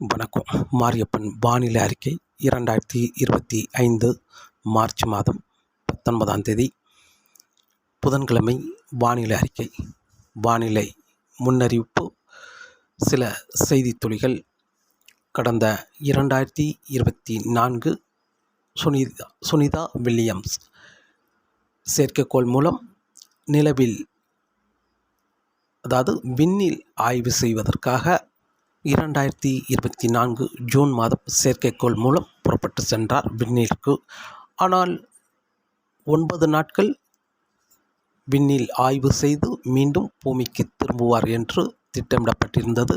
வணக்கம். மாரியப்பன் வானிலை அறிக்கை இரண்டாயிரத்தி இருபத்தி ஐந்து மார்ச் மாதம் பத்தொன்பதாம் தேதி. புதன்கிழமை வானிலை அறிக்கை. வானிலை முன்னறிவிப்பு. சில செய்தித்துளிகள். கடந்த இரண்டாயிரத்தி இருபத்தி நான்கு சுனிதா சுனிதா வில்லியம்ஸ் செயற்கைக்கோள் மூலம் நிலவில் அதாவது விண்ணில் ஆய்வு செய்வதற்காக இரண்டாயிரத்தி இருபத்தி நான்கு ஜூன் மாதம் செயற்கைக்கோள் மூலம் புறப்பட்டு சென்றார் விண்ணிற்கு ஆனால் ஒன்பது நாட்கள் விண்ணில் ஆய்வு செய்து மீண்டும் பூமிக்கு திரும்புவார் என்று திட்டமிடப்பட்டிருந்தது.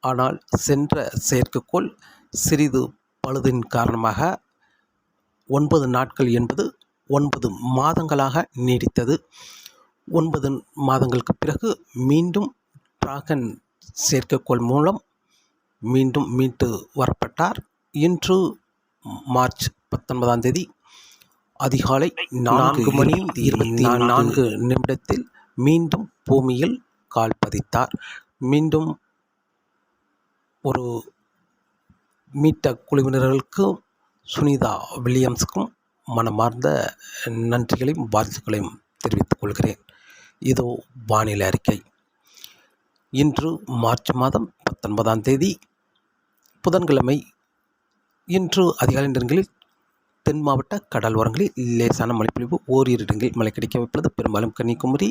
ஆனால் சென்ற செயற்கைக்கோள் சிறிது பழுதின் காரணமாக ஒன்பது நாட்கள் என்பது ஒன்பது மாதங்களாக நீடித்தது. ஒன்பது மாதங்களுக்கு பிறகு மீண்டும் டிராகன் செயற்கைக்கோள் மூலம் மீண்டும் மீட்டு வரப்பட்டார். இன்று மார்ச் பத்தொன்பதாம் தேதி அதிகாலை நான்கு மணி இருபத்தி நான்கு நிமிடத்தில் மீண்டும் பூமியில் கால் பதித்தார். மீண்டும் ஒரு மீட்ட குழுவினர்களுக்கும் சுனிதா வில்லியம்ஸுக்கும் மனமார்ந்த நன்றிகளையும் வாழ்த்துக்களையும் தெரிவித்துக் கொள்கிறேன். இதோ வானிலை அறிக்கை. இன்று மார்ச் மாதம் பத்தொன்பதாம் தேதி புதன்கிழமை. இன்று அதிகாலை நேரங்களில் தென் மாவட்ட கடல் ஓரங்களில் லேசான மழைப்பொழிவு ஓரிரு இடங்களில் மழை கிடைக்க வைப்பது பெரும்பாலும் கன்னியாகுமரி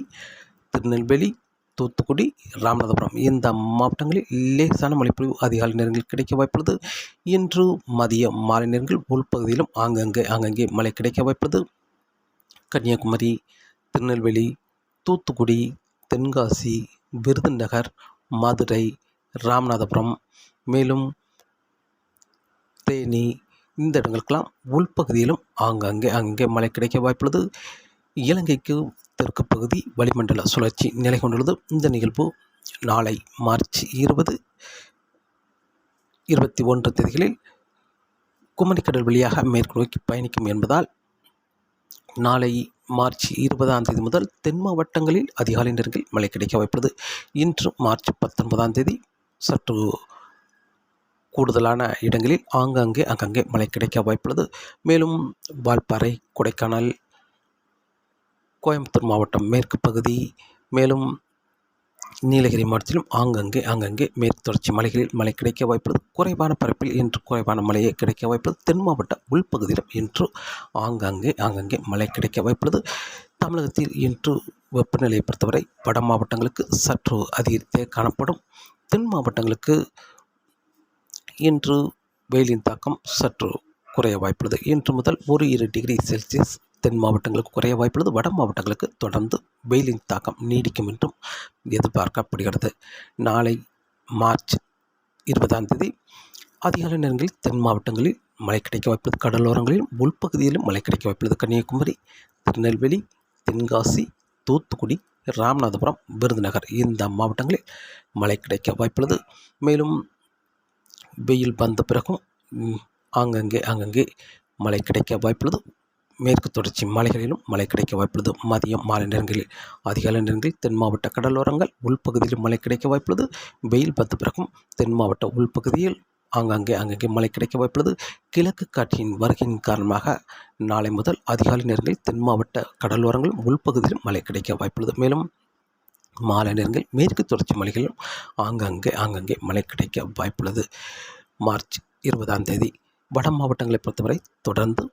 திருநெல்வேலி தூத்துக்குடி ராமநாதபுரம் இந்த மாவட்டங்களில் லேசான மழைப்பொழிவு அதிகாலை நேரங்களில் கிடைக்க வாய்ப்புள்ளது. இன்று மதிய மாலை நேரங்கள் உள்பகுதியிலும் ஆங்கங்கே ஆங்கங்கே மழை கிடைக்க வாய்ப்புள்ளது. கன்னியாகுமரி திருநெல்வேலி தூத்துக்குடி தென்காசி விருதுநகர் மதுரை ராமநாதபுரம். மேலும் தேனி இந்த இடங்களுக்கெல்லாம் உள்பகுதியிலும் ஆங்காங்கே அங்கே மழை கிடைக்க வாய்ப்புள்ளது. இலங்கைக்கு தெற்கு பகுதி வளிமண்டல சுழற்சி நிலை கொண்டுள்ளது. இந்த நிகழ்வு நாளை மார்ச் இருபது இருபத்தி ஒன்று தேதிகளில் குமரிக்கடல் வழியாக மேற்கு நோக்கி பயணிக்கும் என்பதால் நாளை மார்ச் இருபதாம் தேதி முதல் தென் மாவட்டங்களில் அதிகாலை நேரங்களில் மழை கிடைக்க வாய்ப்புள்ளது. இன்று மார்ச் பத்தொன்பதாம் தேதி சற்று கூடுதலான இடங்களில் ஆங்காங்கே அங்கங்கே மழை கிடைக்க வாய்ப்புள்ளது. மேலும் வால்பாறை கொடைக்கானல் கோயம்புத்தூர் மாவட்டம் மேற்கு பகுதி மேலும் நீலகிரி மாவட்டத்திலும் ஆங்கங்கே ஆங்கங்கே மேற்கு தொடர்ச்சி மலைகளில் மழை கிடைக்க வாய்ப்புள்ளது. குறைவான பரப்பில் இன்று குறைவான மழையை கிடைக்க வாய்ப்புள்ளது. தென் மாவட்ட உள்பகுதியிலும் இன்று ஆங்காங்கே ஆங்கங்கே மழை கிடைக்க வாய்ப்புள்ளது. தமிழகத்தில் இன்று வெப்பநிலையை பொறுத்தவரை வட மாவட்டங்களுக்கு சற்று அதிகரித்தே காணப்படும். தென் மாவட்டங்களுக்கு இன்று வெயிலின் தாக்கம் சற்று குறைய வாய்ப்புள்ளது. இன்று முதல் ஒரு இரு டிகிரி செல்சியஸ் தென் மாவட்டங்களுக்கு குறைய வாய்ப்புள்ளது வட மாவட்டங்களுக்கு தொடர்ந்து வெயிலின் தாக்கம் நீடிக்கும் என்றும் எதிர்பார்க்கப்படுகிறது. நாளை மார்ச் இருபதாம் தேதி அதிகாலை நேரங்களில் தென் மாவட்டங்களில் மழை கிடைக்க வாய்ப்புள்ளது கடலோரங்களிலும் உள்பகுதியிலும் மழை கிடைக்க வாய்ப்புள்ளது கன்னியாகுமரி திருநெல்வேலி தென்காசி தூத்துக்குடி ராமநாதபுரம் விருதுநகர் இந்த மாவட்டங்களில் மழை கிடைக்க வாய்ப்புள்ளது மேலும் வெயில் வந்த பிறகும் ஆங்கங்கே ஆங்கங்கே மழை கிடைக்க வாய்ப்புள்ளது மேற்கு தொடர்ச்சி மலைகளிலும் மழை கிடைக்க வாய்ப்புள்ளது. மதியம் மாலை நேரங்களில் அதிகாலை நேரங்களில் தென் மாவட்ட கடலோரங்கள் உள்பகுதியிலும் மழை கிடைக்க வாய்ப்புள்ளது. வெயில் பத்து பிறகும் தென் மாவட்ட உள்பகுதியில் ஆங்காங்கே அங்கங்கே மழை கிடைக்க வாய்ப்புள்ளது. கிழக்கு காற்றின் வருகையின் காரணமாக நாளை முதல் அதிகாலை நேரங்களில் தென் மாவட்ட கடலோரங்களும் உள்பகுதியிலும் மழை கிடைக்க வாய்ப்புள்ளது. மேலும் மாலை நேரங்களில் மேற்கு தொடர்ச்சி மலைகளிலும் ஆங்காங்கே ஆங்காங்கே மழை கிடைக்க வாய்ப்புள்ளது. மார்ச் இருபதாம் தேதி வட மாவட்டங்களை பொறுத்தவரை தொடர்ந்து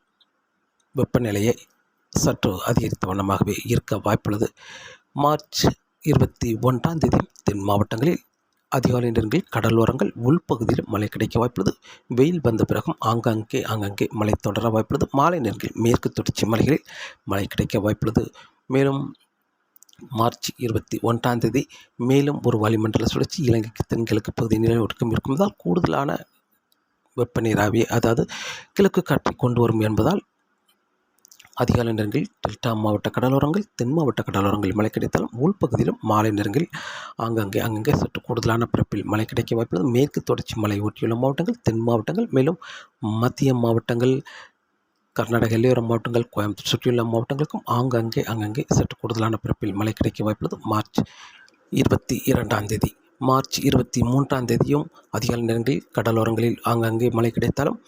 வெப்பநிலையை சற்று அதிகரித்த வண்ணமாகவே இருக்க வாய்ப்புள்ளது. மார்ச் இருபத்தி ஒன்றாம் தேதி தென் மாவட்டங்களில் அதிகாலை நேரங்களில் கடலோரங்கள் உள்பகுதியில் மழை கிடைக்க வாய்ப்புள்ளது. வெயில் வந்த பிறகும் ஆங்காங்கே ஆங்காங்கே மழை தொடர வாய்ப்புள்ளது. மாலை நேரங்களில் மேற்கு தொடர்ச்சி மலைகளில் மழை கிடைக்க வாய்ப்புள்ளது. மேலும் மார்ச் இருபத்தி ஒன்றாம் தேதி மேலும் ஒரு வளிமண்டல சுழற்சி இலங்கைக்கு தென்கிழக்கு பகுதி நிலவொடுக்கம் இருக்கும்பதால் கூடுதலான வெப்பநீராவி அதாவது கிழக்கு காற்றை கொண்டு வரும் என்பதால் அதிகாலை நேரங்களில் டெல்டா மாவட்ட கடலோரங்கள் தென் மாவட்ட கடலோரங்களில் மழை கிடைத்தாலும் உள்பகுதியிலும் மாலை நேரங்களில் ஆங்காங்கே அங்கங்கே சற்று கூடுதலான பிறப்பில் மழை கிடைக்க வாய்ப்புள்ளது மேற்கு தொடர்ச்சி மலை ஒட்டியுள்ள மாவட்டங்கள் தென் மாவட்டங்கள் மேலும் மத்திய மாவட்டங்கள் கர்நாடக எல்லையோர மாவட்டங்கள் கோயம்புத்தூர் சுற்றியுள்ள மாவட்டங்களுக்கும் ஆங்காங்கே அங்கங்கே சற்று கூடுதலான பிறப்பில் மழை கிடைக்க வாய்ப்புள்ளது மார்ச் இருபத்தி இரண்டாம் தேதி மார்ச் இருபத்தி மூன்றாம் தேதியும் அதிகாலை நேரங்களில் கடலோரங்களில் ஆங்காங்கே மழை கிடைத்தாலும்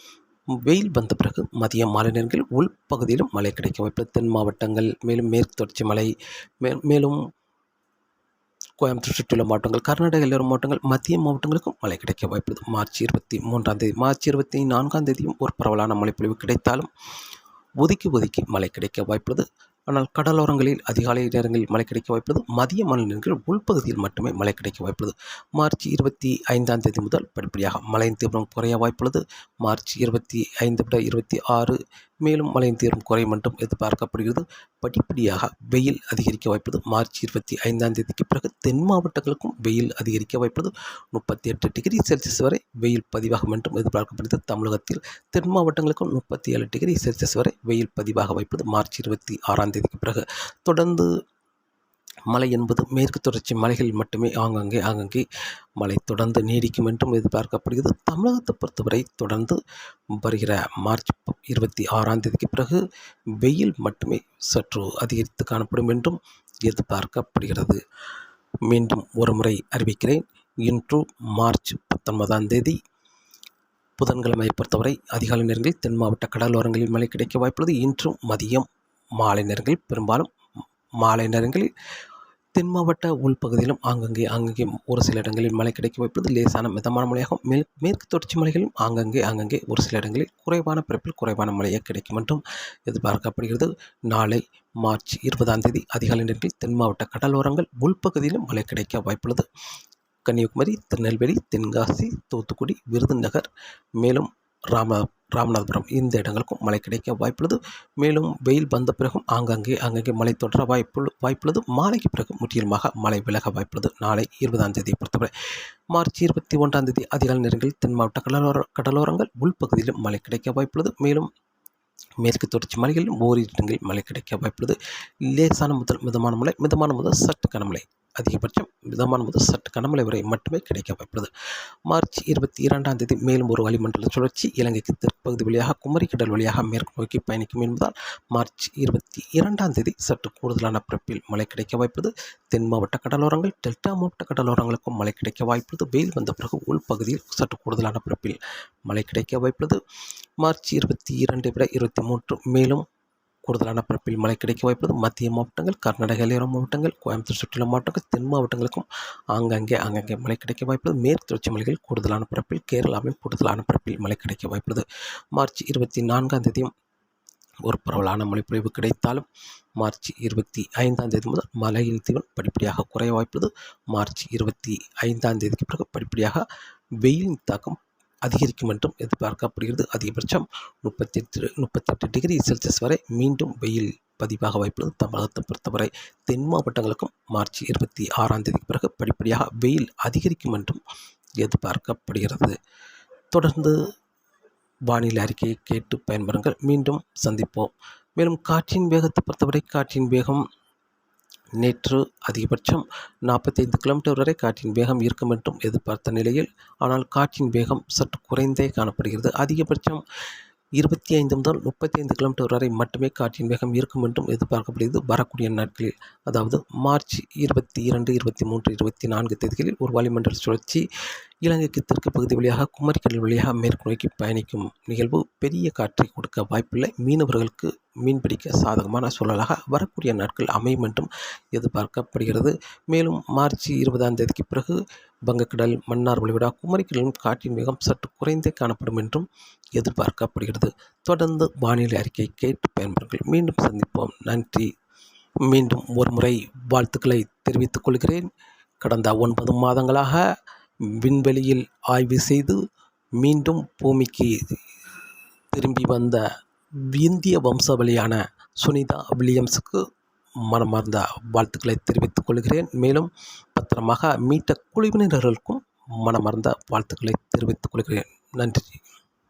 வெயில் வந்த பிறகு மதிய மாலை நேரங்களில் உள்பகுதியிலும் மழை கிடைக்க வாய்ப்பு தென் மாவட்டங்கள் மேலும் மேற்கு தொடர்ச்சி மலை மே மேலும் கோயம்புத்தூர் சுற்றியுள்ள மாவட்டங்கள் கர்நாடக எல்லோரும் மாவட்டங்கள் மத்திய மாவட்டங்களுக்கும் மழை கிடைக்க வாய்ப்புள்ளது மார்ச் இருபத்தி மூன்றாம் தேதி மார்ச் இருபத்தி நான்காம் தேதியும் ஒரு பரவலான மழைப்பொழிவு கிடைத்தாலும் ஒதுக்கி ஒதுக்கி மழை கிடைக்க வாய்ப்புள்ளது. ஆனால் கடலோரங்களில் அதிகாலை நேரங்களில் மழை கிடைக்க வாய்ப்புள்ளது. மதிய மழை நேரங்களில் உள்பகுதியில் மட்டுமே மழை கிடைக்க வாய்ப்புள்ளது. மார்ச் இருபத்தி ஐந்தாம் தேதி முதல் படிப்படியாக மழையின் தீவிரம் குறைய வாய்ப்புள்ளது. மார்ச் இருபத்தி ஐந்து விட இருபத்தி ஆறு மேலும் மழையின் தீவிரம் குறையும் என்றும் எதிர்பார்க்கப்படுகிறது. படிப்படியாக வெயில் அதிகரிக்க வாய்ப்பது மார்ச் இருபத்தி ஐந்தாம் தேதிக்கு பிறகு தென் மாவட்டங்களுக்கும் வெயில் அதிகரிக்க வாய்ப்பது முப்பத்தி எட்டு டிகிரி செல்சியஸ் வரை வெயில் பதிவாகும் என்றும் எதிர்பார்க்கப்படுகிறது. தமிழகத்தில் தென் மாவட்டங்களுக்கும் முப்பத்தி ஏழு டிகிரி செல்சியஸ் வரை வெயில் பதிவாக வைப்பது மார்ச் இருபத்தி ஆறாம் தேதிக்கு பிறகு. தொடர்ந்து மழை என்பது மேற்கு தொடர்ச்சி மலைகளில் மட்டுமே. ஆங்காங்கே ஆங்காங்கே மழை தொடர்ந்து நீடிக்கும் என்றும் எதிர்பார்க்கப்படுகிறது. தமிழகத்தை பொறுத்தவரை தொடர்ந்து வருகிற மார்ச் இருபத்தி ஆறாம் தேதிக்கு பிறகு வெயில் மட்டுமே சற்று அதிகரித்து காணப்படும் என்றும் எதிர்பார்க்கப்படுகிறது. மீண்டும் ஒரு முறை அறிவிக்கிறேன். இன்று மார்ச் பத்தொன்பதாம் தேதி புதன்கிழமை பொறுத்தவரை அதிகாலை நேரங்களில் தென் மாவட்ட கடலோரங்களில் மழை கிடைக்க வாய்ப்புள்ளது. இன்றும் மதியம் மாலை நேரங்களில் பெரும்பாலும் மாலை நேரங்களில் தென் மாவட்ட உள்பகுதியிலும் ஆங்கங்கே ஆங்கங்கே ஒரு சில இடங்களில் மழை கிடைக்க வாய்ப்புள்ளது. லேசான மிதமான மழையாகும் மேல் மேற்கு தொடர்ச்சி மலைகளிலும் ஆங்கங்கே ஆங்கங்கே ஒரு சில இடங்களில் குறைவான பிறப்பில் குறைவான மழையாக கிடைக்கும் என்றும் எதிர்பார்க்கப்படுகிறது. நாளை மார்ச் இருபதாம் தேதி அதிகாலை நேரத்தில் தென் மாவட்ட கடலோரங்கள் உள்பகுதியிலும் மழை கிடைக்க வாய்ப்புள்ளது. கன்னியாகுமரி திருநெல்வேலி தென்காசி தூத்துக்குடி விருதுநகர் மேலும் ராம ராமநாதபுரம் இந்த இடங்களுக்கும் மழை கிடைக்க வாய்ப்புள்ளது. மேலும் வெயில் வந்த பிறகும் ஆங்காங்கே அங்கங்கே மழை தொடர வாய்ப்பு வாய்ப்புள்ளது. மாலைக்கு பிறகு முற்றிலுமாக மழை விலக வாய்ப்புள்ளது. நாளை இருபதாம் தேதியை பொறுத்தவரை மார்ச் இருபத்தி ஒன்றாம் தேதி அதிகாலை நேரங்களில் தென் மாவட்ட கடலோர கடலோரங்கள் உள்பகுதியிலும் மழை கிடைக்க வாய்ப்புள்ளது. மேலும் மேற்கு தொடர்ச்சி மலைகள் ஓரிரு இடங்களில் மழை கிடைக்க வாய்ப்புள்ளது. லேசான முதல் மிதமான மழை மிதமான முதல் சற்று கனமழை அதிகபட்சம் மிதமான முதல் சற்று கனமழை வரை மட்டுமே கிடைக்க வாய்ப்புள்ளது. மார்ச் இருபத்தி இரண்டாம் தேதி மேலும் ஒரு வளிமண்டல சுழற்சி இலங்கைக்கு தெற்பகுதி வழியாக குமரிக்கடல் வழியாக மேற்கு நோக்கி பயணிக்கும் என்பதால் மார்ச் இருபத்தி இரண்டாம் தேதி சற்று கூடுதலான பிறப்பில் மழை கிடைக்க வாய்ப்பது தென் மாவட்ட கடலோரங்கள் டெல்டா மாவட்ட கடலோரங்களுக்கும் மழை கிடைக்க வாய்ப்புள்ளது. வெயில் வந்த பிறகு உள்பகுதியில் சற்று கூடுதலான பிறப்பில் மழை கிடைக்க வாய்ப்புள்ளது. மார்ச் இருபத்தி இரண்டை விட இருபத்தி மூன்று. மேலும் கூடுதலான பரப்பில் மழை கிடைக்க வாய்ப்புள்ளது. மத்திய மாவட்டங்கள் கர்நாடக எல்லையோர மாவட்டங்கள் கோயம்புத்தூர் சுற்றுலா மாவட்டங்கள் தென் மாவட்டங்களுக்கும் ஆங்காங்கே ஆங்காங்கே மழை கிடைக்க வாய்ப்புள்ளது. மேற்கு தொடர்ச்சி மலைகள் கூடுதலான பரப்பில் கேரளாவில் கூடுதலான பரப்பில் மழை கிடைக்க வாய்ப்புள்ளது. மார்ச் இருபத்தி நான்காம் தேதியும் ஒரு பரவலான மழைப்பொழிவு கிடைத்தாலும் மார்ச் இருபத்தி ஐந்தாம் தேதி முதல் மழையின் தீவன் படிப்படியாக குறைய வாய்ப்புள்ளது. மார்ச் இருபத்தி ஐந்தாம் தேதிக்கு பிறகு படிப்படியாக வெயிலின் தாக்கம் அதிகரிக்கும் என்றும் எதிர்பார்க்கப்படுகிறது. அதிகபட்சம் முப்பத்தி எட்டு முப்பத்தெட்டு டிகிரி செல்சியஸ் வரை மீண்டும் வெயில் பதிவாக வாய்ப்புள்ளது. தமிழகத்தை பொறுத்தவரை தென் மாவட்டங்களுக்கும் மார்ச் இருபத்தி ஆறாம் தேதிக்கு பிறகு படிப்படியாக வெயில் அதிகரிக்கும் என்றும் எதிர்பார்க்கப்படுகிறது. தொடர்ந்து வானிலை அறிக்கையை கேட்டு பயன்பெறுங்கள். மீண்டும் சந்திப்போம். மேலும் காற்றின் வேகத்தை பொறுத்தவரை காற்றின் வேகம் நேற்று அதிகபட்சம் நாற்பத்தைந்து கிலோமீட்டர் வரை காற்றின் வேகம் இருக்கும் என்றும் எதிர்பார்த்த நிலையில் ஆனால் காற்றின் வேகம் சற்று குறைந்தே காணப்படுகிறது. அதிகபட்சம் இருபத்தி ஐந்து முதல் முப்பத்தி ஐந்து கிலோமீட்டர் வரை மட்டுமே காற்றின் வேகம் இருக்கும் என்றும் எதிர்பார்க்கப்படுகிறது. வரக்கூடிய நாட்களில் அதாவது மார்ச் இருபத்தி இரண்டு இருபத்தி மூன்று இருபத்தி நான்கு தேதிகளில் ஒரு வளிமண்டல சுழற்சி இலங்கைக்கு தெற்கு பகுதி வழியாக குமரிக்கடல் வழியாக மேற்கு நோக்கி பயணிக்கும் நிகழ்வு பெரிய காற்றை கொடுக்க வாய்ப்பில்லை. மீனவர்களுக்கு மீன்பிடிக்க சாதகமான சூழலாக வரக்கூடிய நாட்கள் அமையும் என்றும் எதிர்பார்க்கப்படுகிறது. மேலும் மார்ச் இருபதாம் தேதிக்கு பிறகு வங்கக்கடல் மன்னார் வழிவிடா குமரிக்கடலும் காற்றின் வேகம் சற்று குறைந்தே காணப்படும் என்றும் எதிர்பார்க்கப்படுகிறது. தொடர்ந்து வானிலை அறிக்கை கேட்டு பயன்பெறுங்கள். மீண்டும் சந்திப்போம். நன்றி. மீண்டும் ஒரு முறை வாழ்த்துக்களை தெரிவித்துக் கொள்கிறேன். கடந்த ஒன்பது மாதங்களாக விண்வெளியில் ஆய்வு செய்து மீண்டும் பூமிக்கு திரும்பி வந்த இந்திய வம்சாவளியான சுனிதா வில்லியம்ஸுக்கு மனமார்ந்த வாழ்த்துக்களை தெரிவித்துக் கொள்கிறேன். மேலும் பத்திரமாக மீட்ட குழுவினர்களுக்கும் மனமார்ந்த வாழ்த்துக்களை தெரிவித்துக் கொள்கிறேன். நன்றி.